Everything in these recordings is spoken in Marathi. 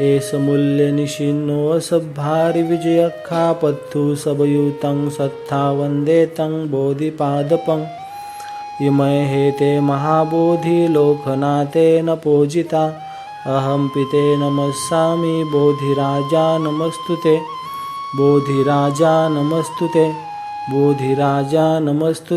एषमूल्यनिशिन्नो असभारिविजयखापत्थु सबयुतं सत्था वन्दे तं बोधिपादपम् इमय हेते महाबोधिलोकनाथेन पूजिता। अहं पिते नमस्सामि बोधिराजा नमस्तु ते बोधिराजा नमस्तु ते बोधिराजा नमस्तु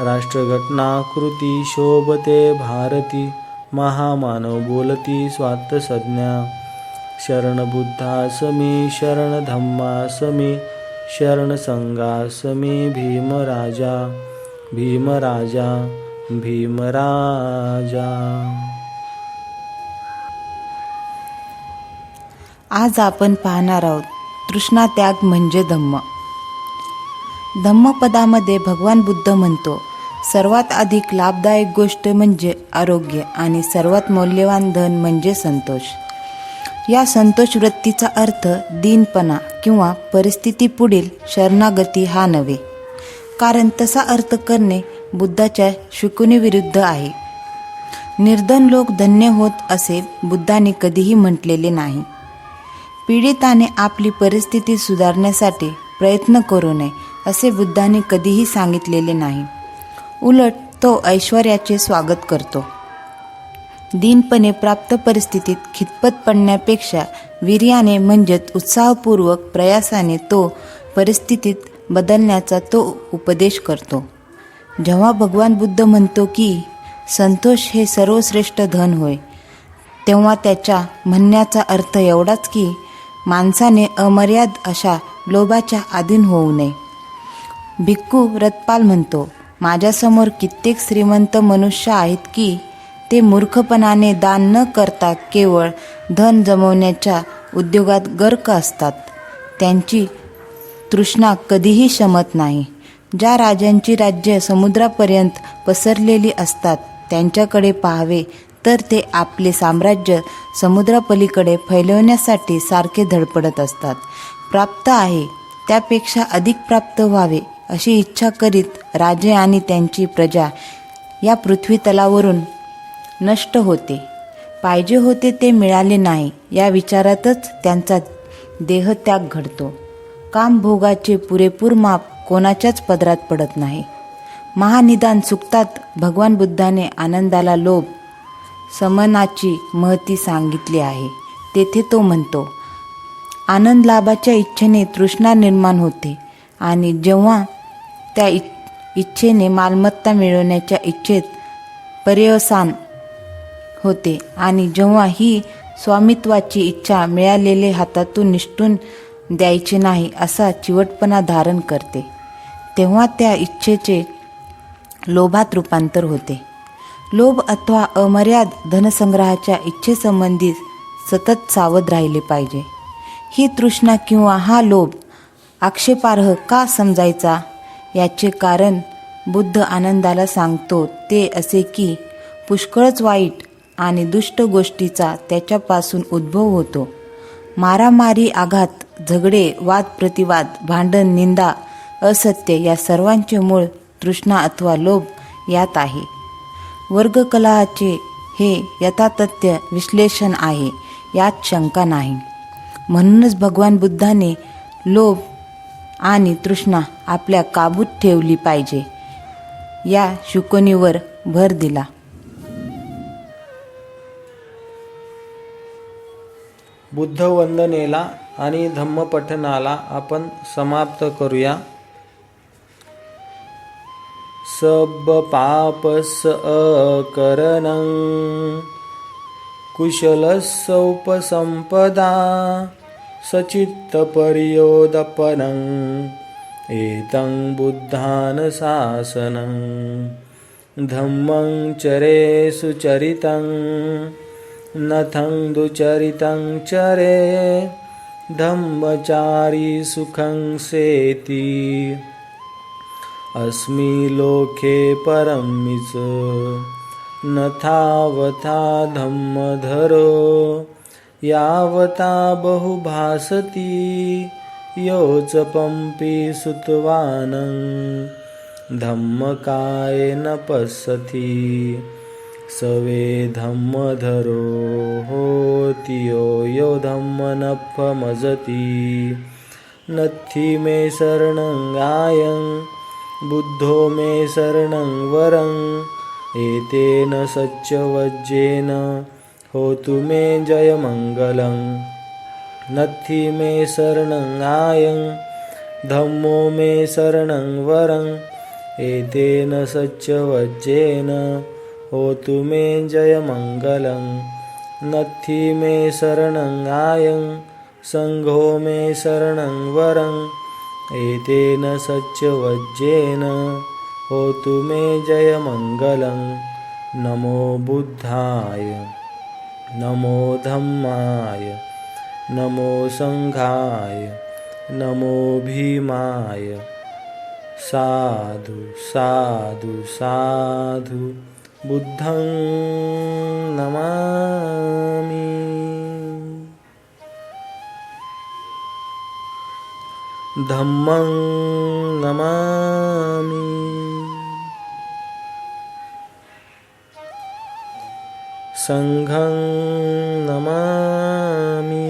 राष्ट्रघटना कृती शोभते भारती महामानव बोलती स्वात्त संज्ञा शरण बुद्धासमी शरण धम्मासमी शरण संघासमी भीमराजा। भीमराजा भीमराजा। आज आपण पाहणार आहोत तृष्णा त्याग म्हणजे धम्म. धम्मपदामध्ये भगवान बुद्ध म्हणतो सर्वात अधिक लाभदायक गोष्ट म्हणजे आरोग्य आणि सर्वात मौल्यवान धन म्हणजे संतोष. या संतोष वृत्तीचा अर्थ दीनपणा किंवा परिस्थिती पुढील शरणागती हा नव्हे. कारण तसा अर्थ करणे बुद्धाच्या शिकवणीविरुद्ध आहे. निर्धन लोक धन्य होत असे बुद्धाने कधीही म्हटलेले नाही. पीडिताने आपली परिस्थिती सुधारण्यासाठी प्रयत्न करू नये असे बुद्धाने कधीही सांगितलेले नाही. उलट तो ऐश्वर्याचे स्वागत करतो. दीनपणे प्राप्त परिस्थितीत खितपत पडण्यापेक्षा वीर्याने म्हणजेच उत्साहपूर्वक प्रयासाने तो परिस्थितीत बदलण्याचा तो उपदेश करतो. जेव्हा भगवान बुद्ध म्हणतो की संतोष हे सर्वश्रेष्ठ धन होय तेव्हा त्याच्या म्हणण्याचा अर्थ एवढाच की माणसाने अमर्याद अशा लोभाच्या अधीन होऊ नये. भिक्खू रत्पाल म्हणतो माझ्यासमोर कित्येक श्रीमंत मनुष्य आहेत की ते मूर्खपणाने दान न करता केवळ धन जमवण्याच्या उद्योगात गर्क असतात. त्यांची तृष्णा कधीही शमत नाही. ज्या राजांची राज्य समुद्रापर्यंत पसरलेली असतात त्यांच्याकडे पाहावे तर ते आपले साम्राज्य समुद्रापलीकडे फैलवण्यासाठी सारखे धडपडत असतात. प्राप्त आहे त्यापेक्षा अधिक प्राप्त व्हावे अशी इच्छा करीत राजे आणि त्यांची प्रजा या पृथ्वीतलावरून नष्ट होते. पाहिजे होते ते मिळाले नाही या विचारातच त्यांचा देहत्याग घडतो. कामभोगाचे पुरेपूर माप कोणाच्याच पदरात पडत नाही. महानिदान सुक्तात भगवान बुद्धाने आनंदाला लोभ समनाची महती सांगितली आहे. तेथे तो म्हणतो आनंद लाभाच्या इच्छेने तृष्णा निर्माण होते आणि जेव्हा त्या इ इच्छेने मालमत्ता मिळवण्याच्या इच्छेत पर्यवसान होते. आणि जेव्हा ही स्वामित्वाची इच्छा मिळालेले हातातून निष्ठून द्यायचे नाही असा चिवटपणा धारण करते तेव्हा त्या इच्छेचे लोभात रूपांतर होते. लोभ अथवा अमर्याद धनसंग्रहाच्या इच्छेसंबंधी सतत सावध राहिले पाहिजे. ही तृष्णा किंवा हा लोभ आक्षेपार्ह का समजायचा? याचे कारण बुद्ध आनंदाला सांगतो ते असे की पुष्कळच वाईट आणि दुष्ट गोष्टीचा त्याच्यापासून उद्भव होतो. मारामारी आघात झगडे वाद प्रतिवाद भांडण निंदा असत्य या सर्वांचे मूळ तृष्णा अथवा लोभ यात आहे. वर्गकलाचे हे यथातथ्य विश्लेषण आहे यात शंका नाही. म्हणूनच भगवान बुद्धाने लोभ आणि तृष्णा आपल्या काबूत ठेवली पाहिजे. या शिकवणीवर भर दिला. बुद्ध वंदनेला आणि धम्मपठनाला आपण समाप्त करूया. सब पापस कुशल कुशलसौपसंपदा सचित्तपर्योदपनं एतं बुद्धान् शासनं धम्मं चरे सुचरितं नथं दुचरितं चरे धम्मचारी सुखं सेति। अस्मि लोके परमिच न थावथा धम्मधरो यावता बहुभासति योच पंपि सुतवानं धम्मकाय पश्यति सवे धम्मधरो होति यो यो धम्मनफमजति नत्थि मे शरणं गायं बुद्धो मे शरणं वरं एतेन सच्चवज्जेन होतु मे जयमङ्गलं नथि मे शरणं आयं। धम्मो मे शरणं वरं। एतेन सच्चवज्जेन। होतु मे जयमङ्गलं नथि मे शरणं आयं। सङ्घो मे शरणं वरं। एतेन सच्चवज्जेन। होतु मे जयमङ्गलं नमो बुद्धाय। नमो धम्माय नमो सङ्घाय नमो भीमाय। साधु साधु साधु बुद्धं नमामि। धम्मं नमामि सङ्घं नमामि